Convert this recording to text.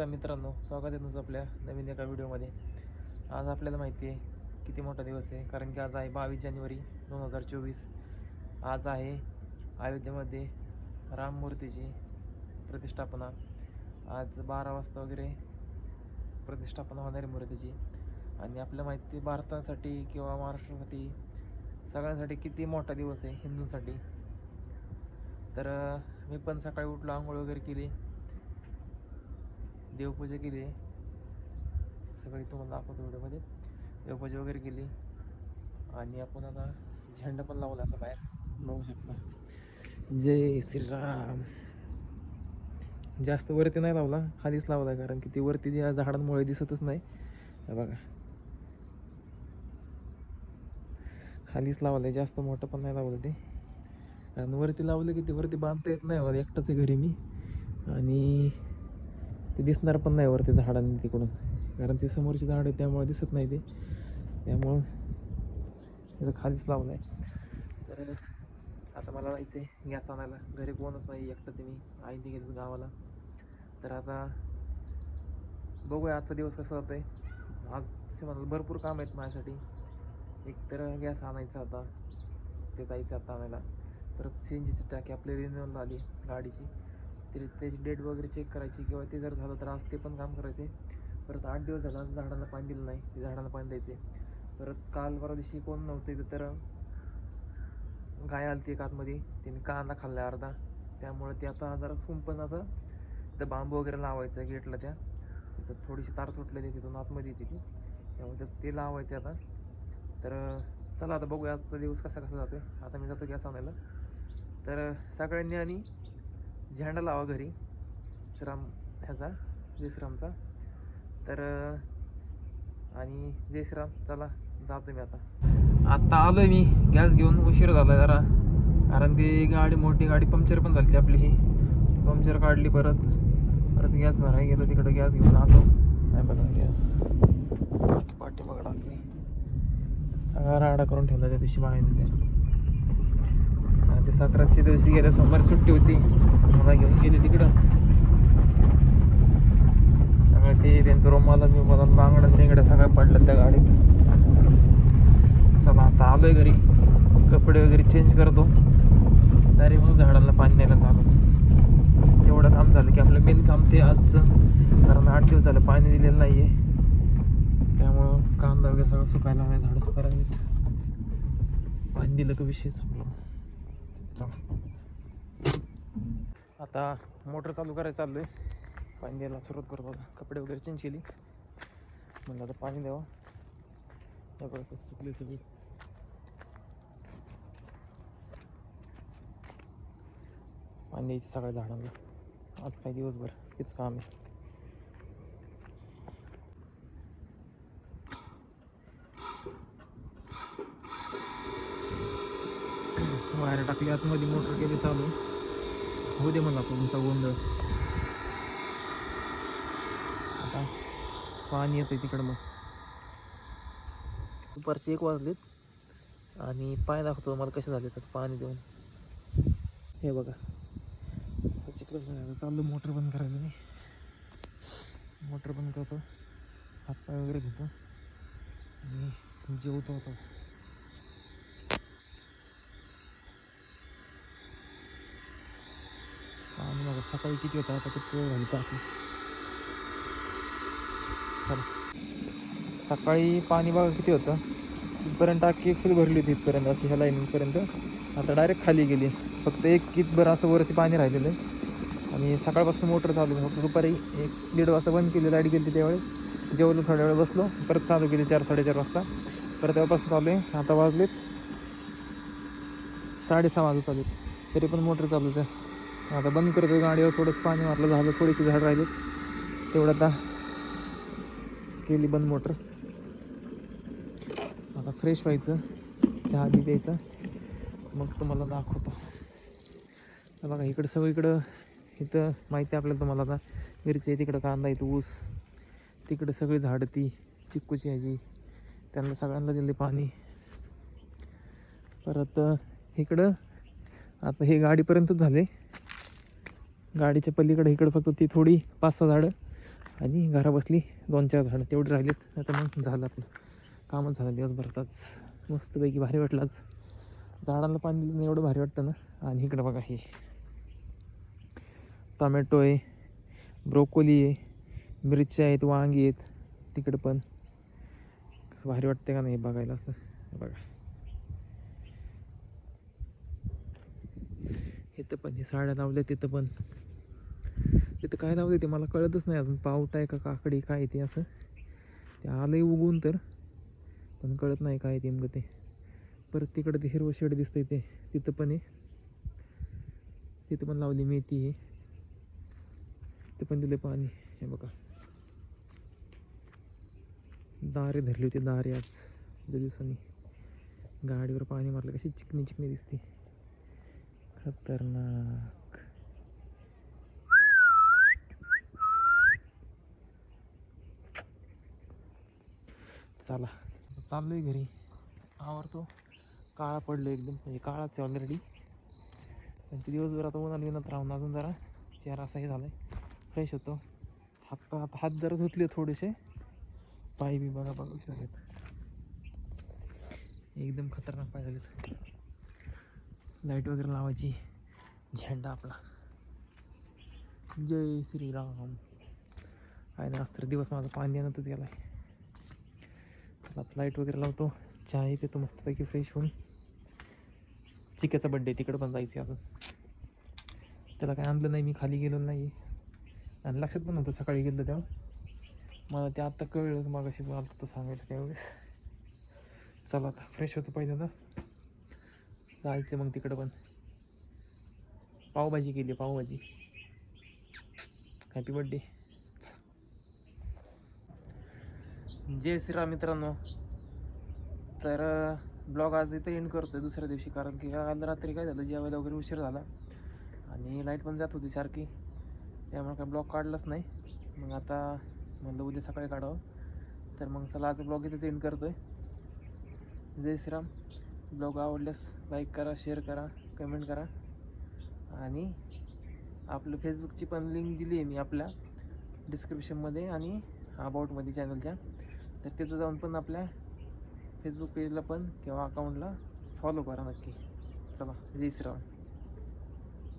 नमस्कार मित्रांनो स्वागत आहे तुमचं आपल्या नवीन एका व्हिडिओमध्ये. आज आपल्याला माहिती आहे किती मोठा दिवस आहे कारण की आज आहे बावीस जानेवारी दोन हजार चोवीस. आज आहे अयोध्येमध्ये राममूर्तीची प्रतिष्ठापना. आज बारा वाजता वगैरे प्रतिष्ठापना होणार आहे मूर्तीची. आणि आपल्या माहिती आहे भारतासाठी किंवा महाराष्ट्रासाठी सगळ्यांसाठी किती मोठा दिवस आहे हिंदूंसाठी. तर मी पण सकाळी उठलो आंघोळ वगैरे केली. देवपूजा केली. सगळी तुम्हाला दाखवतो व्हिडिओमध्ये. देवपूजा वगैरे केली. आणि आपण आता झेंडा पण लावला असं बाहेर. बघू शकता. जय श्रीराम. जास्त वरती नाही लावला खालीच लावला कारण की ती वरती या झाडांमुळे दिसतच नाही. बघा. खालीच लावलंय जास्त मोठं पण नाही लावलं ते. कारण वरती लावलं की ते वरती बांधता येत नाही एकटाच आहे घरी मी. आणि ते दिसणार पण नाही वरती झाडांनी तिकडून. कारण ते समोरची झाड आहे त्यामुळे दिसत नाही ते. त्यामुळं त्याचं खालीच लावलं आहे तर आता मला जायचं आहे गॅस आणायला. घरी कोणच नाही एकटंच आहे मी. आईने गेलं गावाला. तर आता बघूया आजचा दिवस कसा जातो आहे आज तसे भरपूर काम आहेत माझ्यासाठी. एक तर गॅस आणायचा आता ते जायचं आता आणायला. परत सी एन जीची टाकी आपली रिन्युअल आली गाडीची. ते त्याची डेट वगैरे चेक करायची किंवा ते जर झालं तर आज ते पण काम करायचे. परत आठ दिवस झाला झाडाला पाणी दिलं नाही ते झाडाला पाणी द्यायचे. परत काल परवा दिवशी कोण नव्हते इथं तर गाय आलती एक आतमध्ये तिने कांदा खाल्ला अर्धा. त्यामुळे ते आता जरा कुंपण असं तर बांबू वगैरे लावायचं गेटला त्या. तिथं थोडीशी तार तुटलेली तिथून आतमध्ये येते ती. त्यामुळे ते- लावायचे आता. तर चला आता बघूया आजचा दिवस कसा कसा जातोय. आता मी जातो गॅस आणायला. तर सगळ्यांनी आणि झेंडा लावा घरी. श्राम ह्याचा जयश्रामचा तर आणि जयश्राम चला जातो मी आता. आत्ता आलोय मी गॅस घेऊन उशीर झाला जरा. कारण ती गाडी मोठी गाडी पंक्चर पण झाली आपली. ही पंक्चर काढली परत. परत गॅस भरायला गेलो तिकडं गॅस घेऊन आलो. नाही बघा गॅस. पाठी बघा टाकली. सगळा राडा करून ठेवला त्या दिवशी बाहेर. म्हणजे ते संक्रांतच्या दिवशी गेल्या सोमवारी सुट्टी होती. मला घेऊन गेले तिकडं. सगळं ते त्यांचं रोमाला मी मला बांगडं तिकडे सगळं पडलं त्या गाडीत. चला आता आलोय घरी. कपडे वगैरे चेंज करतो. डायरेक्ट मग झाडांना पाणी द्यायला चालू. तेवढं काम झालं की आपलं मेन काम ते आजचं. कारण आठ दिवस झालं पाणी दिलेलं नाही आहे त्यामुळं कांदा वगैरे सगळं सुकायला हवं झाडं सुकायला पाणी दिलं का विषय संपला चला. आता मोटर चालू करायला चाललोय. पाणी द्यायला सुरुवात करतो आता कपडे वगैरे चेंज केली. म्हणलं आता पाणी द्यावं. हे सुकली सगळी. पाणी द्यायची सगळ्या झाडांना. आज काही दिवसभर तेच काम आहे. वायर टाकली. आतमध्ये मोटर केली चालू. होऊ दे मला तुमचा गोंधळ. आता पाणी येतंय तिकडं मग. दुपारचे एक वाजलेत. आणि पाय दाखवतो मला कसे झाले तर पाणी देऊन. हे बघा. तिकडं चाललं मोटर बंद करायला मी. मोटर बंद करतो. हातपाय वगैरे घेतो आणि जेवतो होतो आणि बघा सकाळी किती होतं आता किती झाली टाकी चला सकाळी पाणी बघा किती होतं? तिथपर्यंत टाकी फुल भरली होती? इथपर्यंत अशी ह्या लाईनपर्यंत आता डायरेक्ट खाली गेली. फक्त एक कितभर असं वरती पाणी राहिलेलं आहे. आणि सकाळपासून मोटर चालू आहे. फक्त दुपारी एक दीड वाजता बंद केली लाइट गेली त्यावेळेस. जेवलो थोड्या वेळ बसलो. परत चालू केली चार साडेचार वाजता. परत तेव्हापासून चालू आहे. आता वाजलेत साडेसहा वाजत आले तरी पण मोटर चालूच आहे. आता बंद करतो गाडीवर थोडंसं पाणी मारलं झालं थोडीशी झाड राहिलीत तेवढं आता केली बंद मोटर. आता फ्रेश व्हायचं चहा बी द्यायचं मग तुम्हाला दाखवतो. बघा इकडं सगळीकडं इथं माहिती आहे आपल्याला तुम्हाला आता. मिरची आहे तिकडं कांदा इथं ऊस. तिकडं सगळी झाडं ती चिक्कूची ह्याची त्यांना सगळ्यांना दिले पाणी. परत इकडं आता हे गाडीपर्यंतच झाले. गाडीच्या पलीकडे इकडं फक्त ती थोडी पाच सहा झाडं आणि घरा बसली दोन चार झाडं तेवढे राहिलेत. आता मग झालं आपलं. कामच झालं दिवसभरातच. मस्तपैकी भारी वाटलं आज. झाडाला पाणी दिलं एवढं भारी वाटतं ना? आणि इकडं बघा हे. टोमॅटो आहे ब्रोकोली आहे मिरच्या आहेत वांगी आहेत तिकडं पण. कसं भारी वाटते का नाही बघायला असं? बघा. इथं पण हे साड्या लावल्या तिथं पण. तिथं काय लावते ते मला कळतच नाही अजून पावटा आहे का काकडी काय ते असं. ते आलंय उगवून तर पण कळत नाही काय ते नेमकं ते. परत तिकडं ते हिरवं शेड दिसतंय ते तिथं पण आहे. तिथं पण लावली मेथी आहे. तिथं पण दिलं पाणी हे बघा. दारे धरली होती दारे आज दोन दिवसांनी. गाडीवर पाणी मारलं कशी चिकनी चिकनी दिसते. खतरनाक. चला. चाललो चाललोय घरी. आवरतो. काळा पडलो एकदम. म्हणजे काळाच आहे ऑलरेडी पण ते दिवसभर आता उन्हात विनात राहून अजून जरा चेहरा असाही झाला आहे फ्रेश होतो. हात हात हात जरा धुतले थोडेसे. पाय बी बघा बघा कसे झालेत. एकदम खतरनाक पाय झालेत. लाइट वगैरे लावायची. झेंडा आपला. जय श्रीराम. काय नाही आज तर दिवस माझा पाणी येण्यातच गेला आहे चला लाइट वगैरे लावतो. चहा पितो मस्तपैकी फ्रेश होऊन. चिक्याचा बड्डे तिकडं पण जायचं अजून. त्याला काय आणलं नाही मी खाली गेलो नाही आणि लक्षात पण नव्हतं सकाळी गेलं तेव्हा. मला ते आत्ता कळलं मग अशी मला तो सांगायचं त्यावेळेस. चला आता फ्रेश होतो पाहिजे आता जायचं मग तिकडं पण. पावभाजी केली पावभाजी. हॅपी बड्डे जय श्रीराम मित्रांनो. तर ब्लॉग आज इथं एंड करतो आहे दुसऱ्या दिवशी कारण की काल रात्री काय झालं जेवायला वगैरे उशीर झाला. आणि लाइट पण जात होती सारखी. त्यामुळे काय ब्लॉग काढलाच नाही. मग आता म्हणलं उद्या सकाळी काढावं. तर मग चला आज ब्लॉग इथेच एंड करतोय. जय श्रीराम. ब्लॉग आवडल्यास लाईक करा शेअर करा कमेंट करा. आणि आपलं फेसबुकची पण लिंक दिली आहे मी आपल्या डिस्क्रिप्शनमध्ये आणि अबाउटमध्ये चॅनलच्या तर तिथं जाऊन पण आपल्या फेसबुक पेजला पण किंवा अकाउंटला फॉलो करा नक्की. चला जय श्रीराम.